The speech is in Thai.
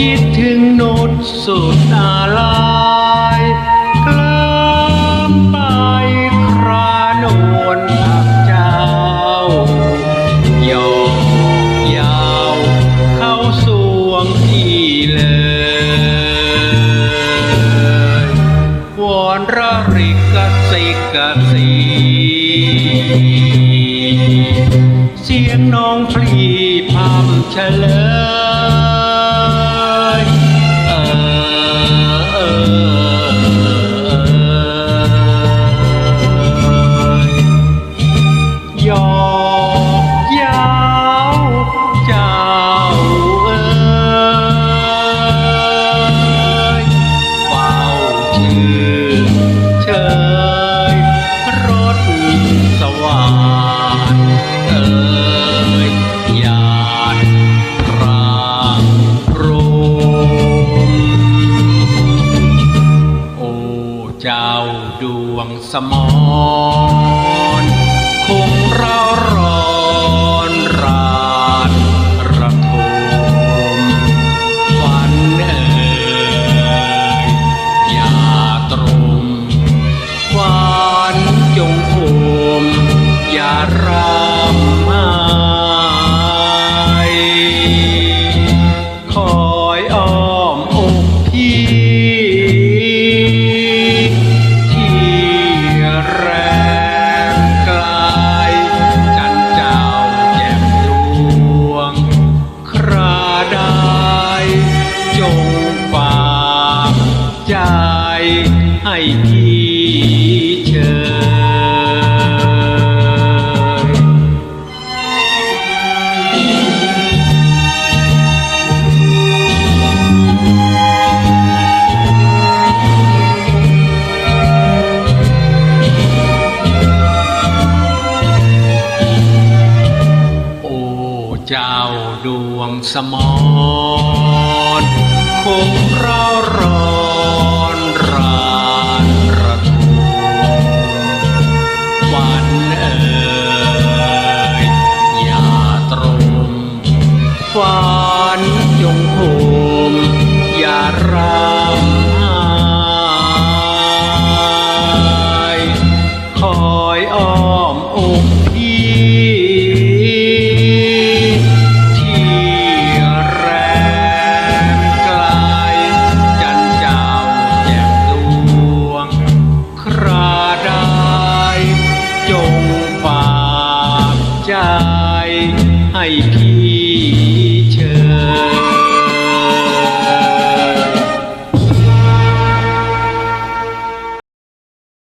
คิดถึงโนดสุดอาลายกล้ามไปครานวลอักเจ้ายอกยาวเข้าสวงพี่เลยวอนระริกสิกสีเสียงน้องพลีพำเฉลย เชยรถสว่างเอ่ยหยาดรางรมโอ้เจ้าดวงสมร อย่ารำไห้คอยอ้อมอกพี่ ที่แรงกลจันเจ้าแจ่มดวง คราใดจงฝากใจให้พี่เชย เจ้าดวงสมรคงเร่าร้อนรานระทมฝันเอ่ยอย่าตรงฝันจงโหมอย่ารำไห้คอยอ้อมอก Nike.